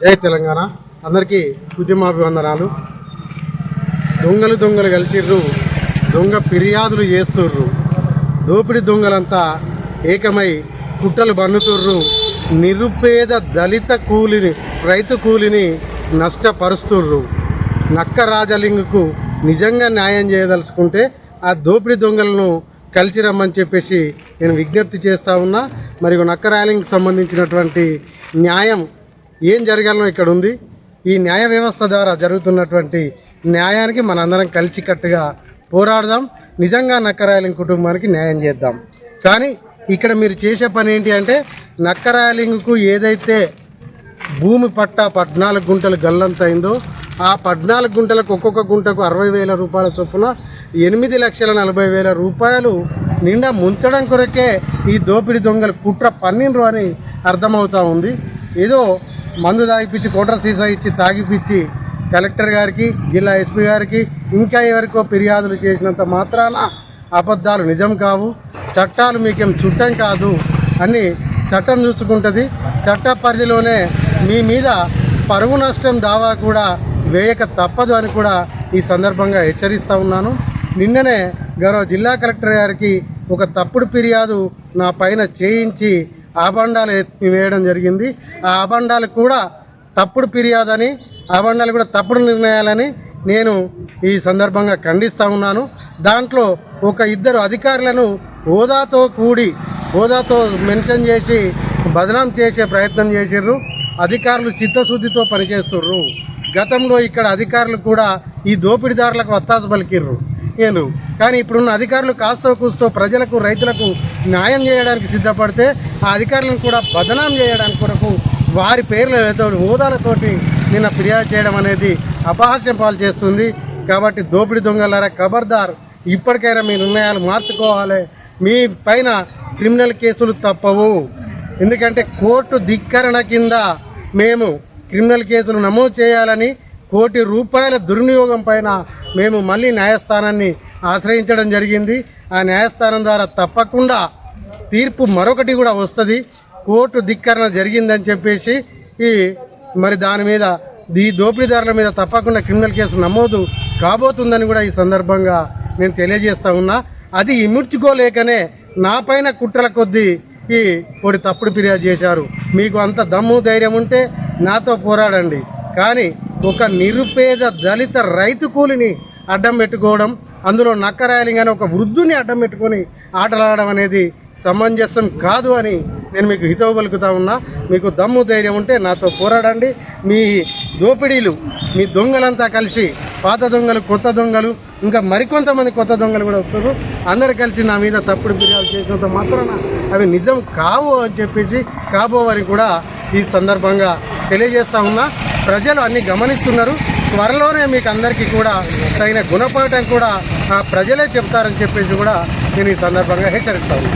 జై తెలంగాణ. అందరికీ ఉద్యమాభివందనాలు దొంగలు దొంగలు కలిసిర్రు దొంగ ఫిర్యాదులు చేస్తుర్రు. దోపిడి దొంగలంతా ఏకమై కుట్రలు బన్నుతుర్రు. నిరుపేద దళిత కూలిని రైతు కూలిని నష్టపరుస్తుర్రు. నక్క రాజలింగుకు నిజంగా న్యాయం చేయదలుచుకుంటే ఆ దోపిడి దొంగలను కలిసి రమ్మని చెప్పేసి నేను విజ్ఞప్తి చేస్తా ఉన్నా. మరియు నక్కరాయలింగ్కి సంబంధించినటువంటి న్యాయం ఏం జరగాలో ఇక్కడ ఉంది ఈ న్యాయ వ్యవస్థ ద్వారా జరుగుతున్నటువంటి న్యాయానికి మనందరం కలిసికట్టుగా పోరాడదాం. నిజంగా నక్కరాయలింగ్ కుటుంబానికి న్యాయం చేద్దాం. కానీ ఇక్కడ మీరు చేసే పని ఏంటి అంటే నక్కరాయలింగ్కు ఏదైతే భూమి పట్ట పద్నాలుగు గుంటలు గల్లంత అయిందో ఆ పద్నాలుగు గుంటలకు ఒక్కొక్క గుంటకు అరవై వేల రూపాయల చొప్పున ఎనిమిది లక్షల నలభై వేల రూపాయలు నిండా ముంచడం కొరకే ఈ దోపిడీ దొంగలు కుట్ర పన్నిండ్రు అని అర్థమవుతూ ఉంది. ఏదో మందు తాగిపించి కోటర్ సీసా ఇచ్చి తాగిపిచ్చి కలెక్టర్ గారికి జిల్లా ఎస్పీ గారికి ఇంకా ఎవరికో ఫిర్యాదులు చేసినంత మాత్రాన అబద్ధాలు నిజం కావు. చట్టాలు మీకేం చుట్టం కాదు అని చట్టం చూసుకుంటుంది. చట్ట పరిధిలోనే మీ మీద పరువు నష్టం దావా కూడా వేయక తప్పదు అని కూడా ఈ సందర్భంగా హెచ్చరిస్తూ ఉన్నాను. నిన్ననే గౌరవ జిల్లా కలెక్టర్ గారికి ఒక తప్పుడు ఫిర్యాదు నా పైన చేయించి ఆభండాలు ఎత్తి వేయడం జరిగింది. ఆ ఆభండాలు కూడా తప్పుడు ఫిర్యాదని ఆభండాలు కూడా తప్పుడు నిర్ణయాలని నేను ఈ సందర్భంగా ఖండిస్తూ ఉన్నాను. దాంట్లో ఒక ఇద్దరు అధికారులను హోదాతో కూడి హోదాతో మెన్షన్ చేసి బదనాం చేసే ప్రయత్నం చేసిర్రు. అధికారులు చిత్తశుద్ధితో పనిచేస్తుర్రు. గతంలో ఇక్కడ అధికారులు కూడా ఈ దోపిడీదారులకు వత్తాసు పలికిర్రు. నేను కానీ ఇప్పుడున్న అధికారులు కాస్తో కూస్తో ప్రజలకు రైతులకు న్యాయం చేయడానికి సిద్ధపడితే ఆ అధికారులను కూడా బదనాం చేయడానికి కొరకు వారి పేర్లతో హోదాలతోటి నిన్న ఫిర్యాదు చేయడం అనేది అపహాస్యం పాలు చేస్తుంది. కాబట్టి దోపిడీ దొంగలారా ఖబర్దార్ ఇప్పటికైనా మీ నిర్ణయాలు మార్చుకోవాలి. మీ పైన క్రిమినల్ కేసులు తప్పవు. ఎందుకంటే కోర్టు ధిక్కరణ కింద మేము క్రిమినల్ కేసులు నమోదు చేయాలని కోటి రూపాయల దుర్వినియోగం పైన మేము మళ్ళీ న్యాయస్థానాన్ని ఆశ్రయించడం జరిగింది. ఆ న్యాయస్థానం ద్వారా తప్పకుండా తీర్పు మరొకటి కూడా వస్తుంది. కోర్టు ధిక్కరణ జరిగిందని చెప్పేసి ఈ మరి దాని మీద ఈ దోపిడీదారుల మీద తప్పకుండా క్రిమినల్ కేసు నమోదు కాబోతుందని కూడా ఈ సందర్భంగా నేను తెలియజేస్తా ఉన్నా. అది ఇముడ్చుకోలేకనే నా పైన కుట్రల కొద్దీ ఈ పొడి తప్పుడు ఫిర్యాదు చేశారు. మీకు అంత దమ్ము ధైర్యం ఉంటే నాతో పోరాడండి. కానీ ఒక నిరుపేద దళిత రైతు కూలిని అడ్డం పెట్టుకోవడం అందులో నక్కరాయలింగ్ అని ఒక వృద్ధుని అడ్డం పెట్టుకొని ఆటలాడడం అనేది సమంజసం కాదు అని నేను మీకు హితవు పలుకుతా ఉన్నా. మీకు దమ్ము ధైర్యం ఉంటే నాతో పోరాడండి. మీ దోపిడీలు మీ దొంగలంతా కలిసి పాత దొంగలు కొత్త దొంగలు ఇంకా మరికొంతమంది కొత్త దొంగలు కూడా వస్తారు. అందరు కలిసి నా మీద తప్పుడు ఫిర్యాదు చేసినంత మాత్రాన అవి నిజం కావు అని చెప్పేసి కాబోవని కూడా ఈ సందర్భంగా తెలియజేస్తా ఉన్నా. ప్రజలు అన్ని గమనిస్తున్నారు. త్వరలోనే మీకు అందరికీ కూడా తగిన గుణపాఠం కూడా ఆ ప్రజలే చెప్తారని చెప్పేసి కూడా నేను ఈ సందర్భంగా హెచ్చరిస్తాను.